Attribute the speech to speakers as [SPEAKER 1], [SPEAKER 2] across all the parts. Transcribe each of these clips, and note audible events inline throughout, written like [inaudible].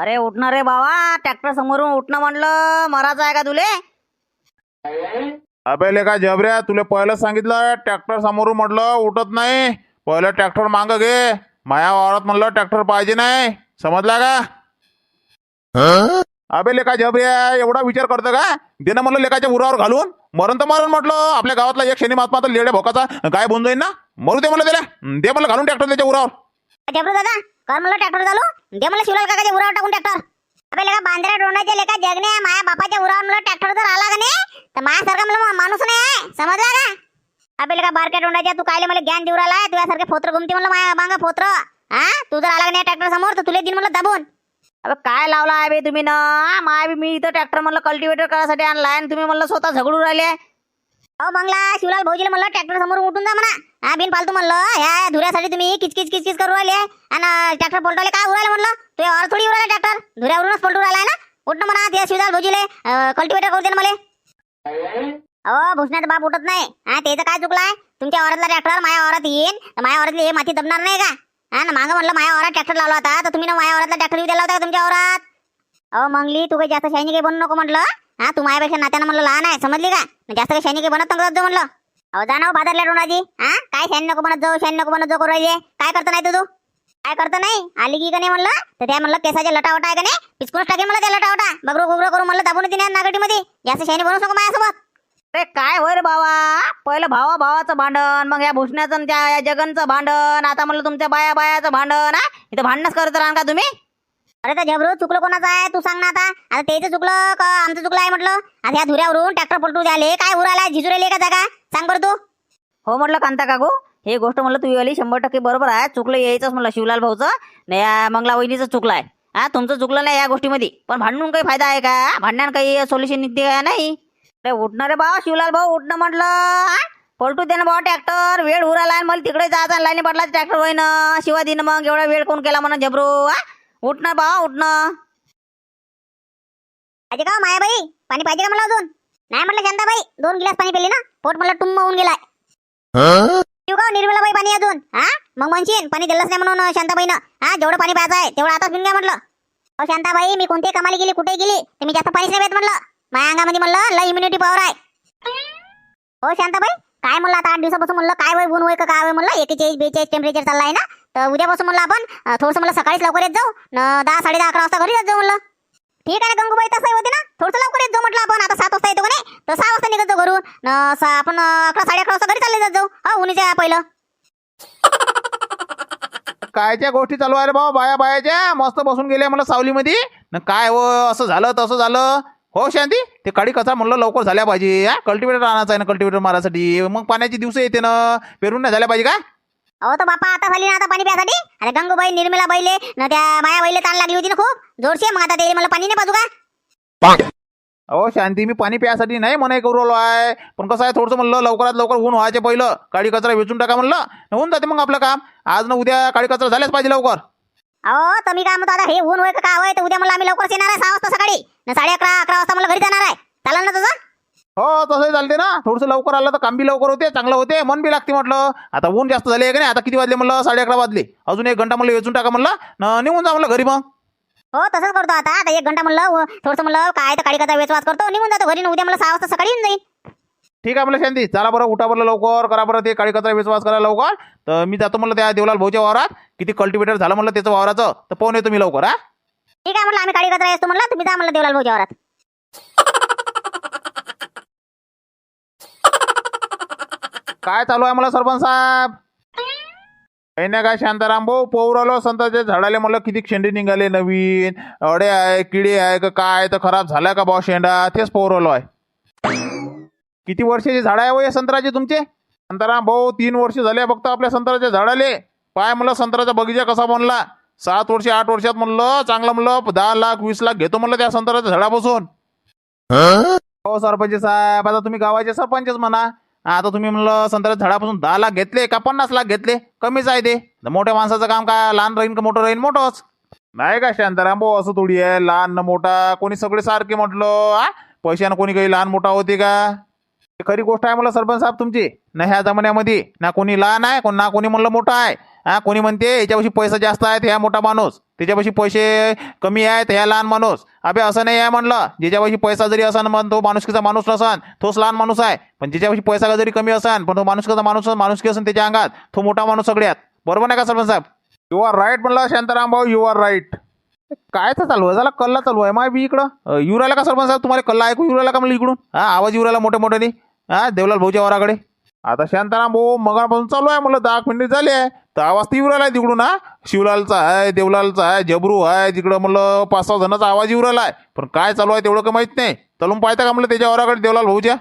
[SPEAKER 1] अरे उठणं रे बाबा ट्रॅक्टर समोरून उठणं म्हणलं. मराचं आहे का तुले?
[SPEAKER 2] अबे लेका जबऱ्या तुला पहिलं सांगितलं ट्रॅक्टर समोरून म्हटलं उठत नाही. पहिलं ट्रॅक्टर मागं घे. माया वावरात म्हणलं ट्रॅक्टर पाहिजे नाही. समजला का? अबे लेका जबऱ्या एवढा विचार करतं का? दे ना म्हणलं लेकाच्या उरावर घालून. मरण तर मरण म्हटलं. आपल्या गावातला एक शनी महात्मा तर लेड्या भोकाचा. काय बोन जाईन ना? मरू दे मला त्याला. दे मला घालून ट्रॅक्टर त्याच्या उरावर.
[SPEAKER 3] जबरू दादा कर म्हणलं ट्रॅक्टर चालू? दे मला शिवलाल काकाच्या उरावर टाकून ट्रॅक्टर अबे लेका बांद्रा डोंडाच्या लेका जगने माया बापाच्या उरावर म्हणलं ट्रॅक्टर जर आला का नाही तर माझ्यासारखा मला माणूस नाही आहे. समजला का? अबे लेका बारक्या डोंडाच्या तू कायले मला ज्ञान देऊ राहिला तुझ्यासारखे फोत्र घुमते म्हणलं माया मांग फोत्र. हा? तू जर आला का नाही ट्रॅक्टर समोर तर तुला दिन म्हणलं दाबून.
[SPEAKER 1] अबे काय लावला आहे बे तुम्ही ना? माय बी मी इथं ट्रॅक्टर म्हणलं कल्टिवेटर करायसाठी आणलाय आणि तुम्ही म्हणलं स्वतः झगडू राहिले
[SPEAKER 3] अहो बंगला शिवलाल भाऊजीला म्हणलं ट्रॅक्टर समोर उठून जा म्हणा. हा बिन फालतू म्हणलं ह्या धुऱ्यासाठी तुम्ही किचकिच किचकिच करू राहिले. आणि ट्रॅक्टर पलटवले काय उरायला म्हणलं? तू और थोडी उरायला ट्रॅक्टर. धुऱ्यावरूनच पलटू राहिला ना? उठणं म्हणा त्या शिवदार भोजीले. कल्टिवेटर करू दे मला. अहो भुसण्याचा बाप उठत नाही. हा त्याचं काय चुकलाय तुमच्या औरतला ट्रॅक्टर माया औरत येईन. तर माया औरतली हे माती दबणार नाही का? हा ना मागं म्हणलं माया औरत ट्रॅक्टर लावला होता तर तुम्ही ना माया औरतला ट्रॅक्टर येऊ दिला होता का तुमच्या औरत अहो मंगली तू काही जास्त शायनी काही बनू नको म्हटलं. हा तू माझ्यापेक्षा नात्यानं म्हणलं लहान आहे समजली का? जास्त काही शायनी काही बनत नको म्हणलं. अहो जा ना हो बाजारला डोणाजी हा? काय शायनी नको म्हणत जाऊ शायनी नको म्हणत जाऊ करू काय करतो नाही तू काय करतो नाही? आली की का नाही म्हणलं? तर त्या म्हणलं केसाचे लटावटा आहे का नाही? पिचकूनच टाकेल म्हणलं त्या लटावटा. बगरो गुगरो करून म्हणलं दाबून तिने नागटीमध्ये. जास्त शाईने बनवू नको माझ्यासोबत.
[SPEAKER 1] अरे काय होय रे बाबा पहिलं भावा भावाचं भांडण मग या भूषणाचं त्या या जगनचं भांडण आता म्हणलं तुमच्या बाया बायाचं भांडण हा? इथं भांडणच करत राहा का तुम्ही?
[SPEAKER 3] अरे तर झबरू चुकलं कोणाचं आहे? तू सांग ना आता. आता त्याचं चुकलं का आमचं चुकलं आहे म्हटलं? आता ह्या धुऱ्यावरून ट्रॅक्टर पलटू द्याले काय उरायला झिजुरेले का जागा? सांग बरं तू.
[SPEAKER 1] हो म्हटलं कांता काकू. हे गोष्ट म्हटलं तू आली शंभर टक्के बरोबर आहे. चुकलं यायचंच म्हटलं शिवलाल भाऊचं. नाही या मंगला वहिनीचं चुकलं आहे. हा तुमचं चुकलं नाही या गोष्टीमध्ये. पण भांडून काही फायदा आहे का? भांडण काही सोल्युशन निघते का? नाही. अरे उठणार रे भाऊ शिवलाल भाऊ उठणं म्हटलं हा? पलटू दे ना भाऊ ट्रॅक्टर. वेळ उराला मला तिकडे जायचा लाईन पडला ट्रॅक्टर होईन शिवा दिन मग एवढा वेळ कोण केला म्हणून झबरू हा? उठणार बा उठणं
[SPEAKER 3] पाहिजे का हो मायाबाई? पाणी पाहिजे का मला अजून? नाही म्हटलं शांताबाई दोन गिलास पाणी पिले ना पोट मला टुंब होऊन गेलाय. पिऊ का हो निर्मलाबाई पाणी अजून? हा? मग म्हणशील पाणी दिलंच नाही म्हणून शांताबाईनं. हा जेवढं पाणी प्यायचं आहे तेवढं आताच पिऊन घ्या म्हटलं अहो शांताबाई मी कोणत्याही कामाला गेली कुठे गेली तर मी जास्त पाणीच नाही म्हटलं माझ्या अंगामध्ये म्हणलं लय इम्युनिटी पॉवर आहे. हो शांताबाई काय म्हणलं आता आठ दिवसापासून म्हणलं काय वय गुण वय का काय वय म्हणलं? एकेचाळीस बेचाळीस टेम्परेचर चाललाय ना? तर उद्यापासून म्हणलं आपण थोडंसं म्हणलं सकाळीच लवकर येत जाऊ. न दहा साडे दहा अकरा वाजता घरी जाऊ म्हणलं. ठीक आहे ना गंगूबाई तसं होते ना? थोडंसं लवकर येत जाऊ म्हटलं आपण. आता सात वाजता येतो का नाही? तर सहा वाजता निघत जाऊ घरून. न आपण अकरा साडे अकरा वाजता घरी चालले जात जाऊ. हा उन्हीच्या पहिलं.
[SPEAKER 2] कायच्या गोष्टी चालू आहे रे बाबा बाया बायाच्या. मस्त बसून गेल्या मला सावलीमध्ये. न काय हो असं झालं तसं झालं. हो शांती? ते कडी कचरा म्हणलं लवकर झाल्या पाहिजे. हा कल्टिवेटर आणायचं आहे ना कल्टिवेटर मारायसाठी. मग पाण्याची दिवस येते ना. पेरून नाही झाल्या पाहिजे का?
[SPEAKER 3] अहो तर बापा आता झाली ना आता पाणी प्यासाठी? अरे गंगूबाई निर्मला बैले न त्या माया बैले ताण लागली होती ना खूप. जोरशे मग आता ते मला पाणी नाही पाजू का?
[SPEAKER 2] अहो शांती मी पाणी प्यासाठी नाही मनाई करू राहिलो आहे. पण कसं आहे थोडंसं म्हणलं लवकरात लवकर ऊन व्हायचे पहिलं. काळी कचरा वेचून टाका म्हणलं होऊन जाते मग आपलं काम. आज ना उद्या काळी कचरा झाल्याच पाहिजे लवकर.
[SPEAKER 3] अहो तर मी काय म्हणतो आता हे ऊन होय का काय होय? तर उद्या मला आम्ही लवकर येणार आहे सहा वाजता सकाळी. न साडे अकरा अकरा वाजता मला घरी जाणार आहे. चालेल ना तुझं?
[SPEAKER 2] हो तसंही चालते ना. थोडंसं लवकर आलं तर काम बी लवकर होते चांगलं होते. मन बी लागते म्हटलं. आता ऊन जास्त झाले का नाही आता किती वाजले म्हणलं? साडे अकरा वाजले. अजून एक घंटा म्हणलं वेचून टाका म्हणलं. निघून जा म्हणलं घरी मग.
[SPEAKER 3] हो तसंच करतो आता. आता एक घंटा म्हणलं व- थोडंसं म्हणलं काय तर काळी कथा वेचवाच करतो. निघून जातो घरी न उद्या मला सहा वाजता सकाळी येऊन जाईल
[SPEAKER 2] ठीक आहे म्हणलं शांती. चला बरं उठा बरं लवकर करा बरं ते काळी कचरा विश्वास करा लवकर. तर मी जातो म्हणलं त्या देवलाल भाऊच्या वावरात. किती कल्टिवेटर झालं म्हणलं त्याचं वावराचं. तर पाहून येतो मी लवकर हा.
[SPEAKER 3] ठीक आहे म्हणलं आम्ही काळी कचरा येतो म्हणलं. तुम्ही जा म्हणलं देवलाल भाऊच्या वरात
[SPEAKER 2] काय चालू आहे मला सरपंच साहेब? काही काय शांताराम भाऊ पोवरालो संताच्या झाडाले म्हणलं किती शेंडे निघाले नवीन. अडे आहे किडे आहे का काय तर खराब झाला का बा शेंडा? तेच पोवरालो आहे. किती वर्षाचे झाड आहे हो हे संत्र्याचे तुमचे? शांताराम भाऊ तीन वर्ष झाले फक्त आपल्या संत्र्याच्या झाडाले. पाय म्हणलं संत्र्याचा बगीचा कसा बनला? सात वर्ष आठ वर्षात म्हणलं चांगलं म्हणलं दहा लाख वीस लाख घेतो म्हणलं त्या संत्र्याच्या झाडापासून. हो सरपंच साहेब आता तुम्ही गावाचे सरपंचच म्हणा. आता तुम्ही म्हणलं संत्र्याच्या झाडापासून दहा लाख घेतले का पन्नास लाख घेतले? कमीच आहे ते. तर मोठ्या माणसाचं काम काय? लहान राहीन का मोठं राहीन? मोठंच. नाही का शांताराम भाऊ असं थोडी आहे. लहान न मोठा. कोणी सगळे सारखे म्हटलं आ? पैशानं कोणी काही लहान मोठा होते का? खरी गोष्ट आहे मला सरपंच साहेब तुमची. ना ह्या जमान्यामध्ये ना कोणी लहान आहे कोण ना कोणी म्हणलं मोठा आहे. हा कोणी म्हणते याच्यापाशी पैसा जास्त आहे ह्या मोठा माणूस. त्याच्यापाशी पैसे कमी आहेत ह्या लहान माणूस. अबे असं नाही आहे म्हणलं. ज्याच्यापाशी पैसा जरी असन मग तो माणुसकीचा माणूस नसन. तोच लहान माणूस आहे. पण ज्याच्यापाशी पैसा जरी कमी असन पण तो माणुसकीचा माणूस माणुसकी असन त्याच्या अंगात तो मोठा माणूस सगळ्यात. बरोबर नाही का सरपंच साहेब? यू आर राईट म्हणलं शांताराम भाऊ यू आर राईट काय तर चालू आहे झाला कल्ला चालू आहे. माय बी इकडं. येऊ राहिला का सरपंच साहेब? तुम्हाला कल्ला ऐकू येऊ राहिला का म्हणलं इकडून? हा आवाज येऊ राहिला मोठ्या मोठ्याने हा देवलाल भाऊच्या वराकडे. आता शांताराम भाऊ मगापासून चालू आहे म्हणलं दहा मिनिट झाले आहे. तर आवाज तर येऊ राहिला तिकडून हा. शिवलालचा आहे देवलालचा आहे जबरू आहे तिकडं म्हणलं पाच सहा जणांचा आवाज येऊ राहिला आहे पण काय चालू आहे तेवढं का माहीत नाही. चालून पाहता का म्हणलं त्याच्या वराकडे देवलाल भाऊच्या?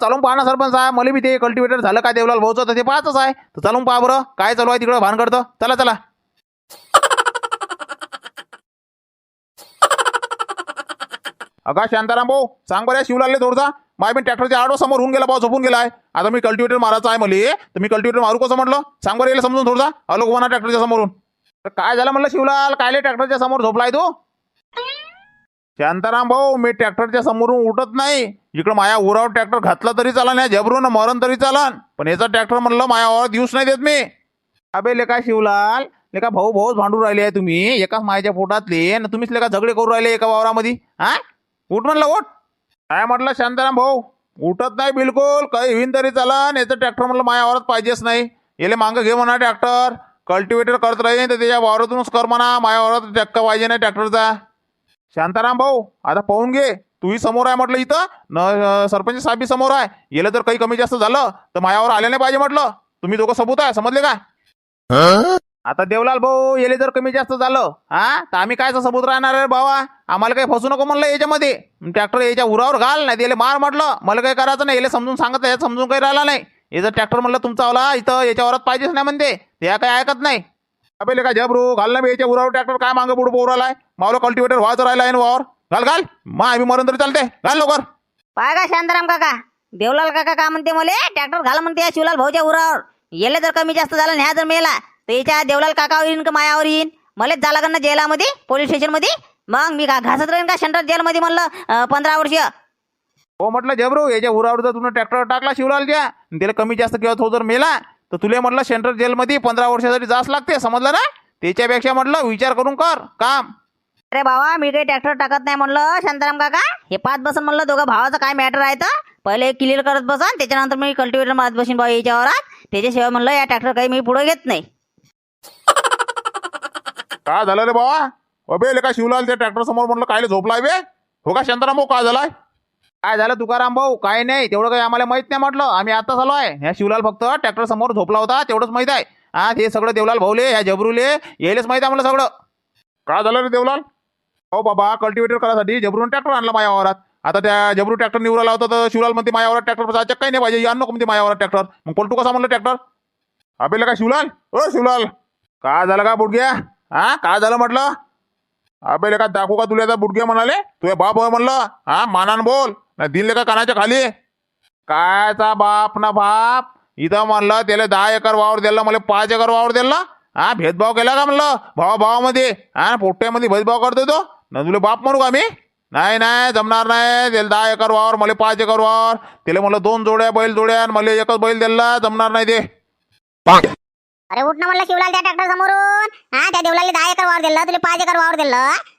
[SPEAKER 2] चालून पहा ना सरपंच साहेब मला बी ते कल्टिवेटर झालं का देवलाल भाऊचं? तर ते पाहतच आहे. तर चालून पहा बरं काय चालू आहे तिकडं भान करतं चला चला. [laughs] अगा शांताराम भाऊ सांग बरं शिवलालले थोडसा माय मी ट्रॅक्टरच्या आडो समोर होऊन गेला भाऊ झोपून गेलाय आता मी कल्टिवेटर मारायचा आहे मला तर मी कल्टिवेटर मारू कसं म्हटलं? सांग बरं याला समजून थोडसा. आलो म्हणा ट्रॅक्टरच्या समोरून. तर काय झालं म्हणलं शिवलाल? कायले ट्रॅक्टरच्या समोर झोपलाय तू? शांताराम भाऊ मी ट्रॅक्टरच्या समोरून उठत नाही. इकडं माया उरावर ट्रॅक्टर घातला तरी चालन या जबरून मरण तरी चालन. पण याचा ट्रॅक्टर म्हणलं मायावर दिवस नाही देत मी. अबे लेका शिवलाल लेका भाऊ भाऊच भांडून राहिले आहे तुम्ही. एकाच मायाच्या पोटातले आणि तुम्हीच लेका झगडे करू राहिले एका वावरामध्ये. हा? उठ म्हणलं उठ. काय म्हटलं शांताराम भाऊ? उठत नाही बिलकुल काही होईन तरी चला याचं ट्रॅक्टर म्हटलं माया वावरात पाहिजेच नाही. येले मागं घे म्हणा ट्रॅक्टर कल्टिवेटर करत राहील तर त्याच्या वावरातूनच कर म्हणा. माया वावरात पाहिजे नाही ट्रॅक्टरचा शांताराम भाऊ आता पाहून घे. तूही समोर आहे म्हटलं इथं. न सरपंच साहेबी समोर आहे. गेलं तर काही कमी जास्त झालं तर मायावर आले नाही पाहिजे म्हटलं. तुम्ही दोघं सबूत आहे समजले का? आता देवलाल भाऊ येले जर कमी जास्त झालं हा? तर आम्ही कायचा सबूत राहणार रे बाबा आम्हाला काही फसू नको म्हणलं याच्यामध्ये. ट्रॅक्टर याच्या उरावर घाल नाही त्याला मार म्हटलं. मला काही करायचं नाही याला समजून सांगत यात समजून काही राहिला नाही. याचं ट्रॅक्टर म्हणलं तुमचा आला इथं याच्यावरच पाहिजेच नाही म्हणते. त्या काही ऐकत नाही. अबे का जबरू घाल ना मी याच्या उरावर ट्रॅक्टर काय मागं पुढे पोरालाय मावलं कल्टिवेटर व्हायचं राहिला आहे वावर? घाल घाल. मा आम्ही मरण तरी चालते घाल लवकर.
[SPEAKER 1] पाय का शांताराम काका? देवलाल काका का म्हणते मले? ट्रॅक्टर घाल म्हणते या शिवलाल भाऊच्या उरावर. येले जर कमी जास्त झालं ह्या जर मेला. तर याच्या देवलाल काकावर येईन का मायावर येईन? मलाच झाला का ना जेलामध्ये पोलीस स्टेशनमध्ये? मग मी का घासत राहीन का सेंट्रल जेलमध्ये म्हणलं पंधरा वर्ष?
[SPEAKER 2] हो म्हटलं जबरू याच्या उरावर जर तुम्ही ट्रॅक्टर टाकला शिवलालच्या आणि त्याला कमी जास्त किंवा तो जर मेला तर तुला म्हटलं सेंट्रल जेलमध्ये पंधरा वर्षासाठी जास लागते समजलं ना? त्याच्यापेक्षा म्हटलं विचार करून कर काम.
[SPEAKER 1] अरे बाबा मी काही ट्रॅक्टर टाकत नाही म्हणलं शांताराम काका. हे पाच बसन म्हणलं दोघं भावाचं काय मॅटर आहे तर? पहिले क्लिअर करत बसन त्याच्यानंतर मी कल्टिवेटर मारत बसीन भाऊ याच्यावर त्याच्याशिवाय म्हणलं या ट्रॅक्टर काही मी पुढे घेत नाही.
[SPEAKER 2] काय झालं रे बाबा? अबे लेका शिवलाल त्या ट्रॅक्टर समोर म्हटलं कायले झोपलाय बे? हो का शांताराम भाऊ काय झालाय? काय झालं तुकाराम भाऊ काय नाही तेवढं काही आम्हाला माहीत नाही म्हटलं. आम्ही आता आलो आहे. ह्या शिवलाल फक्त ट्रॅक्टर समोर झोपला होता तेवढंच माहीत आहे. हा ते सगळं देवलाल भाऊले ह्या जबरूले यायलेच माहीत आहे म्हणलं सगळं. काय झालं रे देवलाल? हो बाबा कल्टिवेटर करायसाठी जबरून ट्रॅक्टर आणला माझ्या वावरात आता त्या जबरू ट्रॅक्टर निवडायला होता तर शिवलाल म्हणते माझ्या वावरात ट्रॅक्टर काही नाही पाहिजे या नको म्हणते माझ्या वावरात ट्रॅक्टर मग पलटू कसा म्हणलं ट्रॅक्टर अबे का शिवलाल? ओ शिवलाल! काय झालं का बुडग्या हा? काय झालं म्हटलं? अबे लेका दाखवू का तुला आता बुडग्या म्हणाले? तुझ्या बाप होय म्हणलं. हा? मानान बोल. नाही दिले का कानाच्या खाली. कायचा बाप ना बाप? इथं म्हणलं त्याला दहा एकर वावर दिला मला पाच एकर वावर दिला. हा? भेदभाव केला का म्हणलं? भावा भावामध्ये हा? पोट्ट्यामध्ये भेदभाव करतो तो. ना तुला बाप म्हणू का मी? नाही नाही जमणार नाही. त्याला दहा एकर वावर मला पाच एकर वावर. त्याला म्हणलं दोन जोड्या बैल जोड्या आणि मला एकच बैल दिला. जमणार नाही ते.
[SPEAKER 3] अरे उठ ना म्हणलं शिवलाल त्या ट्रॅक्टर समोरून. हा त्या देवलाला दहा एकर वावर दिलं तुला पाच एकर वावर दिलं.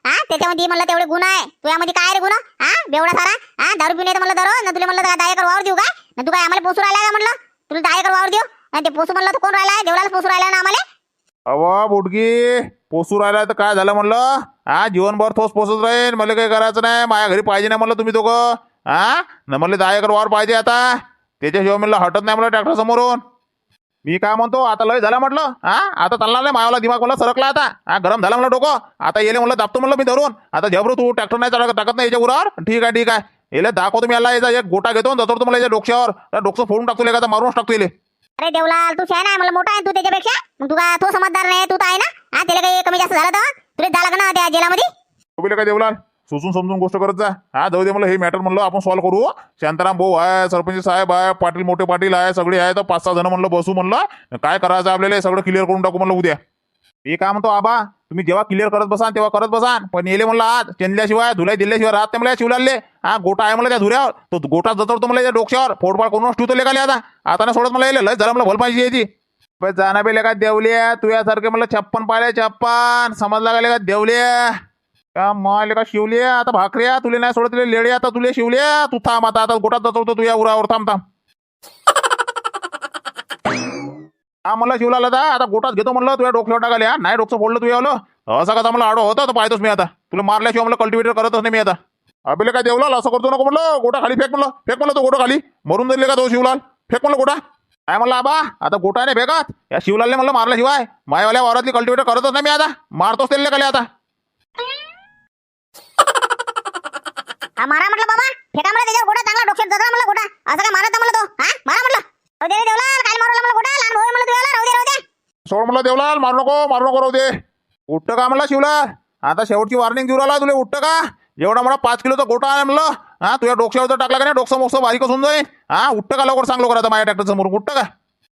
[SPEAKER 3] हा त्याच्यामध्ये म्हणलं तेवढे गुण आहे. तुझ्यामध्ये काय रे गुण? हा बेवडा सारा? हा दारू पिऊन येतं म्हणलं दररोज? ना तुला म्हणलं दहा एकर वावर देऊ काय ना तू काय आम्हाला पोसू राहिला का म्हणलं? तुला दहा एकर वावर देऊ? आणि ते पोसू म्हणलं तर कोण राहिला? देवलाला पोसू राहिला ना आम्हाला?
[SPEAKER 2] अवा बुडगी. पोसू राहिला तर काय झालं म्हणलं? हा जीवनभर थोस पोसत राहील मला काही करायचं नाही. माझ्या घरी पाहिजे नाही म्हणलं तुम्ही दोघं. हा न म्हणलं दहा एकर वावर पाहिजे आता. त्याच्याशिवाय म्हणलं हटत नाही म्हणलं ट्रॅक्टर समोरून. मी काय म्हणतो आता लय झालं म्हटलं? हा आता चालणार नाही मायाला दिमाग मला सरकला आता. हा गरम झाला म्हणलं डोकं. आता येले म्हणलं दाबतो म्हणलं मी धरून. आता झबरू तू ट्रॅक्टर नाही चालत टाकत नाही याच्या उरावर. ठीक आहे ठीक आहे. येले दाखवतो मी याला याचा एक गोटा घेतो जसं तुम्हाला याच्या डोक्यावर. डोकं फोडून टाकतो लेका मारूनच टाकतो येले.
[SPEAKER 3] अरे देवलाल तू शहाणा आहे मला मोठा आहे तू त्याच्यापेक्षा? मग तू समजदार नाही तू तर आहे ना? हा त्याला काही कमी जास्त झालं तर? तुला झालं का ना त्या जेलामध्ये?
[SPEAKER 2] काय देवलाल? सुचून समजून गोष्ट करत जा. हा जाऊ दे मला हे मॅटर म्हणलं आपण सॉल्व्ह करू हो. शांताराम भाऊ आहे सरपंच साहेब आहे पाटील मोठे पाटील आहे सगळे आहे तर पाच सहा जण म्हणलं बसू म्हणलं. काय करायचं आपल्याला सगळं क्लिअर करून टाकू म्हणलं उद्या. हे काय म्हणतो आबा तुम्ही जेव्हा क्लिअर करत बसा तेव्हा करत बसा पण येले म्हणलं आज चेनल्याशिवाय धुलाई दिल्याशिवाय राहत नाही मला शिवलाले हा गोटा आहे मला त्या धुऱ्यावर. तो गोटा जतवतो मला या डोक्यावर. फोडफाड करून ठेवतो लेखाले आता. आता ना सोडत मला येले लय जरा मला भल पाहिजे याची. पण जाना बे लेका देवल्या तुझ्यासारखे मला छप्पन पाहिले छप्पन. समजला का लेका देवल्या का मग का शिवल्या आता भाकऱ्या तुले नाही सोडत लेडे आता तुले शिवल्या तू थांब आता आता गोटात जतवतो तुझ्या उरावर. थांब थांब. हा मला शिवला दा आता गोटात घेतो म्हणलं तुझ्या डोक्यावर टाकाले नाही डोकं फोडलं तुझ्या आलं. असं कसा मला आडो होता? तर पाहतोच मी आता. तुला मारल्याशिवाय मला कल्टिवेटर करतच नाही मी आता. अभिले काय देवलाल? असं करतो नको म्हणलं. गोटा खाली फेक म्हणलं. फेक म्हणलं तो गोटा खाली. मरून जाईल का तो शिवलाल? फेक म्हणलं गोटा. काय म्हणलं आबा? आता गोटा नाही फेकात. या शिवलालने म्हणलं मारल्याशिवाय. मायवाल्या वावरातली कल्टिवेटर करतच नाही मी आता. मारतोच त्याला खाली आता?
[SPEAKER 3] हा मारा म्हटलं बाबा फेका मला त्याच्यावर गोटा चांगला डोक्यात जगला मला गोटा असं काय मारत म्हणलं तो? हा मारा म्हटलं. राहू दे रे देवला काय मारू मला गोटा लहान भाऊ मला तुला राहू दे राहू दे.
[SPEAKER 2] सोड म्हणलं देवलाल मारू नको मारू नको राहू दे. उठतं का म्हणलं शिवलाल आता शेवटची वॉर्निंग देऊ राहिला तुला उठतं का? एवढा मोठा पाच किलोचा गोटा आहे म्हणलं हा तुझ्या डोक्यावर टाकला का नाही डोकसं मोकसं बारीकच होऊन जाईल हा उठतं का लवकर? सांग लवकर आता माझ्या ट्रॅक्टर समोर. उठतं का?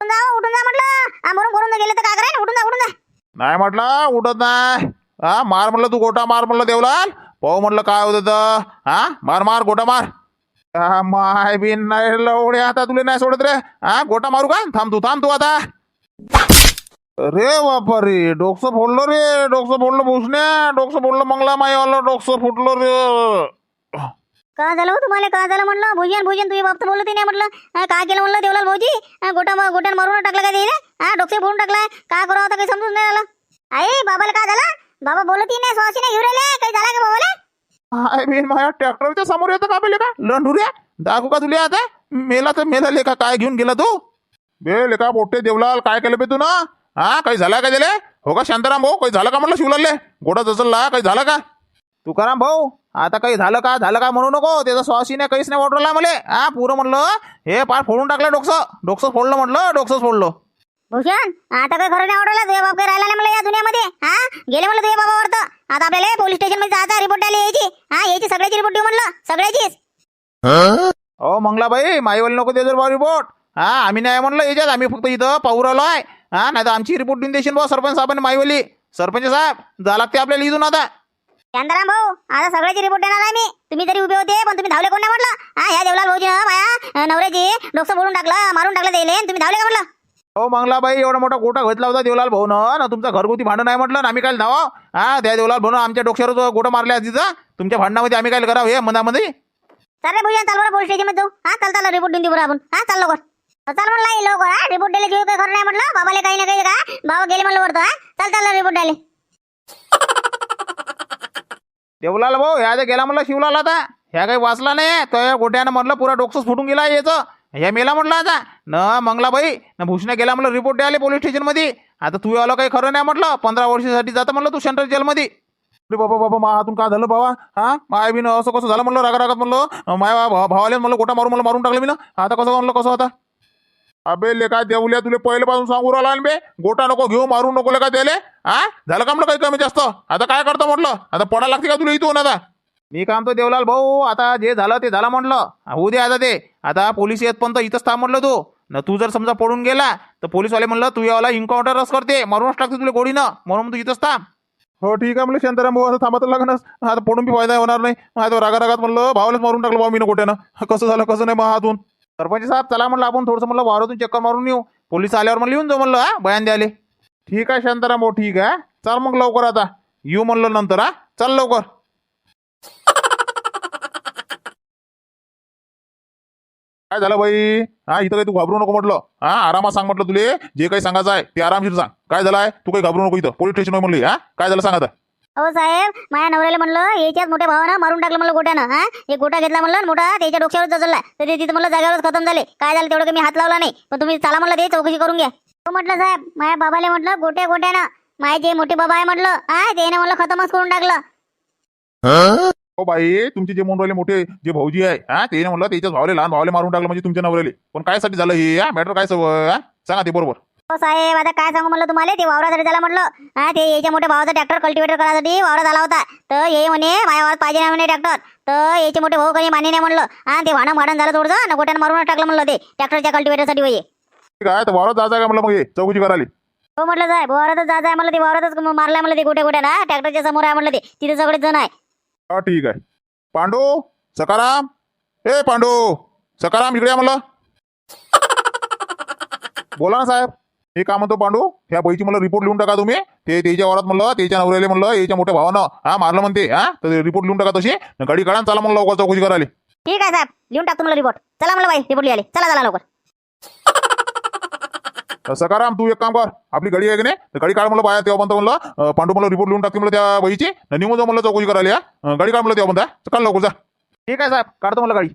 [SPEAKER 3] उठून जा उठून जा म्हटलं. मरून गेले तर काय करायला उठून जा उठून जा.
[SPEAKER 2] नाही म्हटलं उठत नाही. हा मार म्हणलं तू गोटा मार म्हणलं देवलाल. पाहू म्हटलं काय होतं तर? हा? मार मार गोटा मार. हा, माय बिन नाही लवडे आता तुला नाही सोडत रे. हा गोटा मारू का? थांब तू थांब तू आता. रे बापा रे डोकसं फोडलं रे डोकसं फोडलं भुसण्या डोकसं फोडलं मंगला माई आलं डोकसं फुटलं रे.
[SPEAKER 3] का झालं हो तुम्हाला? का झालं म्हटलं? भोजन भोजन तुझ्या बाबत बोलत नाही म्हटलं. हा, काय केलं म्हणलं देवलाल भाऊजी? हा, गोटा गोट्यान मारून टाकला काय ते हा डोके फोडून टाकलाय. काय करावं आता काही समजून नाही आलं. आई बाबाला काय झालं? बाबा बोलत नाही स्वासी नाही घेऊन राहिले. काही झालं का बाबा?
[SPEAKER 2] हाय बिन माझ्या ट्रॅक्टरच्या समोर येतं का बेले का लंडुऱ्या दाखवू का तुला आता? मेला तर मेला लेखा काय घेऊन गेला तू? बे लेखा पोट्टे देवलाल काय केलं बे तू ना? हा काही झाला का त्याला? हो का शांताराम भाऊ? काही झालं का म्हटलं शिवलाले गोडा जचलला काही झालं का? तुकाराम भाऊ आता काही झालं का झालं का म्हणू नको त्याचा स्वासीने काहीच नाही वाटवला मला हा पुरं म्हणलं हे पार फोडून टाकलं डोकसं. डोकसं फोडलं म्हटलं डोकस फोडलं.
[SPEAKER 3] भूषण आता काही खरं नाही आवडलं तुझ्या बाप काही राहिला नाही मला या दुनियामध्ये? हा? गेले म्हणलं तुझ्या बाबा वाटतं आता आपल्याला पोलीस स्टेशनमध्ये जायचा रिपोर्ट द्यायला यायची. हा यायची सगळ्याची रिपोर्ट देऊ म्हणलं सगळ्याचीच.
[SPEAKER 2] अहो मंगलाबाई माईवाली नको दे जर बा रिपोर्ट हा आम्ही नाही म्हणलं याच्यात आम्ही फक्त इथं पाहू राहिलो आहे. हा नाही तर आमची रिपोर्ट देऊन देशील बा सरपंच साहेबांनी माईवाली सरपंच साहेब जा लागते आपल्याला इथून आता.
[SPEAKER 3] शांताराम भाऊ आता सगळ्याची रिपोर्ट देणार आहे मी. तुम्ही तरी उभे होते पण तुम्ही धावले कोण नाही म्हटलं? हा ह्या देवलाल भाऊजी माया नवऱ्याची डोकं बोलून टाकलं मारून टाकलं त्याला आणि तुम्ही धावले का म्हटलं?
[SPEAKER 2] हो मंगलाबाई एवढा मोठा गोटा घेतला होता देवलाल भाऊ ना तुमचा घरगुती भांडण नाही म्हटलं ना आम्ही काय धावा हा त्या देवलाल भाऊ आमच्या डोक्यावर गोटा मारल्या तिचा तुमच्या भांडणामध्ये आम्ही काय करावं हे मनामध्ये?
[SPEAKER 3] चाल रे चाल बरं पोलीस स्टेशनमध्ये जाऊ. हा चाल चाल रिपोर्ट देऊन देऊ बरं आपण. हा चाल लवकर. चाल म्हणलं लवकर हा रिपोर्ट दिले जीव काही खरं नाही म्हटलं. बाबाला काही ना काही का? बाबा गेले म्हणलं वरतं हा. चाल चाल रिपोर्ट द्यायला.
[SPEAKER 2] देवलाल भाऊ ह्या गेला म्हणलं शिवलाल आता. ह्या काही वाचला नाही तर या गोट्यानं म्हटलं पुरा डोकसंच फुटून गेला याचं. ह्या मेला म्हटलं आता. न मंगलाबाई न भूषणा गेला म्हटलं रिपोर्ट द्यायला पोलीस स्टेशनमध्ये आता तू आलं काही खरं नाही म्हटलं. पंधरा वर्षासाठी जातं म्हणलं तू सेंट्रल जेलमध्ये अरे बाबा बाबा मा हातून काय झालं बाबा हा? माय बिन असं कसं झालं म्हणलं रागा रागात म्हणलं माय भावाले म्हणलं गोटा मारून मला मारून टाकलं मी ना? आता कसं म्हणलं कसं आता? अबे लेका देऊल्या तुले पहिल्यापासून सांगू राहिला बे. गोटा नको घेऊ मारू नको लेका त्याले हा झालं का म्हणलं काही कमी जास्त? आता काय करतो म्हटलं? आता पडा लागते का तुला इथून आता? मी काम तो देवलाल भाऊ आता जे झालं ते झालं म्हटलं. होऊ दे आता ते. आता पोलीस येत पण तर इथंच थांब म्हटलं तू. न तू जर समजा पडून गेला तर पोलीसवाले म्हणलं तू यावाला इन्काउंटरच करते. मारूनच टाकते तुला गोडीनं म्हणून तू इथंच थांब. हो ठीक आहे म्हणलं शांताराम भाऊ असं थांबत लागणच आता पडून बी फायदा होणार नाही. आता रागा रागात म्हणलं भावालाच मारून टाकलं भाऊ मी गोट्यानं. कसं झालं कसं नाही मग हातून. सरपंच साहेब चला म्हणलं आपण थोडंसं म्हणलं वावरातून चक्कर मारून येऊ. पोलीस आल्यावर म्हणलं येऊन जाऊ म्हणलं हा बयान द्याले ठीक आहे शांताराम भाऊ ठीक आहे चल मग लवकर आता. येऊ म्हणलं नंतर हा. चल लवकर. काय झालं बाई? हा इथं काही तू घाबरू नको म्हटलं. हा आरामात सांग म्हटलं तुले. जे काही सांगायचं आहे ते आरामशीर सांग. काय झालं आहे? तू काही घाबरू नको इथं. पोलीस स्टेशन म्हणली हा? काय झालं सांग आता.
[SPEAKER 3] हो साहेब माझ्या नवऱ्याला म्हणलं याच्यात मोठ्या भावानं मारून टाकलं म्हणलं गोट्यानं हा? एक गोटा घेतला म्हणलं मोठा त्याच्या डोक्यावर जजला तर ते तिथं म्हणलं जागेवरच खतम झाले. काय झालं तेवढं मी हात लावला नाही. पण तुम्ही चला म्हणलं ते चौकशी करून घ्या. हो म्हटलं साहेब माझ्या बाबाला म्हटलं गोट्या गोट्यानं. माझे जे मोठे बाबा आहे म्हटलं हा? त्याने म्हणलं खतमच करून टाकलं.
[SPEAKER 2] हो बाई तुमचे जे मुंडवले मोठे जे भाऊजी आहे हा ते म्हणलं त्याच्याच भावले लहान भावले मारून टाकलं म्हणजे तुमच्या नवऱ्याले. पण काय साठी झालं हे हा मॅटर काय सवय हा? सांगा ते बरोबर.
[SPEAKER 3] हो साहेब आता काय सांगू म्हणलं तुम्हाला? ते वावरासाठी झाला म्हटलं हा ते याच्या मोठ्या भावाचा ट्रॅक्टर कल्टिवेटर करायसाठी वावरात आला होता. तर हे म्हणे माझ्या वावरात पाहिजे नाही म्हणे ट्रॅक्टर तर याचे मोठे भाऊ काही मान्य नाही म्हणलं. हा ते भांडण भांडण झालं थोडंसं ना गोट्यानं मारून टाकलं म्हणलं ते ट्रॅक्टरच्या कल्टिवेटरसाठी वय.
[SPEAKER 2] ठीक आहे तर वावरात जायचं का म्हणलं मग हे? चौकशी करायला.
[SPEAKER 3] हो म्हटलं साहेब वावरातच जायचं आहे मला ते वावरातच मारलाय मला ते गोट्या गोट्या ना ट्रॅक्टरच्या समोर आहे म्हटलं ते. तिथे सगळे जण आहे.
[SPEAKER 2] हा ठीक आहे. पांडू सकाराम. ए पांडू सकाराम इकडे या मला. बोला ना साहेब. हे का म्हणतो पांडू ह्या बाईची मला रिपोर्ट लिहून टाका तुम्ही. ते त्याच्या वरात म्हणलं त्याच्या नवऱ्याला म्हणलं याच्या मोठ्या भावानं. हा मारलं म्हणते हा? तर रिपोर्ट लिहून टाका तशी. गाडी काढा आणि चला म्हणलं लवकर चौकशी करायला.
[SPEAKER 3] ठीक आहे साहेब. लिहून टाकतो मला रिपोर्ट चला मला बाई रिपोर्ट लिहायला. चला चला लवकर.
[SPEAKER 2] सकाराम तू एक काम कर. आपली गाडी आहे की नाही? तर गाडी काढ म्हणलं बाया तेव्हा म्हणतो म्हणलं पांडू मला रिपोर्ट लिहून टाकते म्हणलं त्या बाईची. निघून जाऊ म्हणलं चौकशी करायला या. गाडी काढ म्हणलं तेव्हा म्हणता लवकर जा. ठीक आहे साहेब काढतो म्हणलं गाडी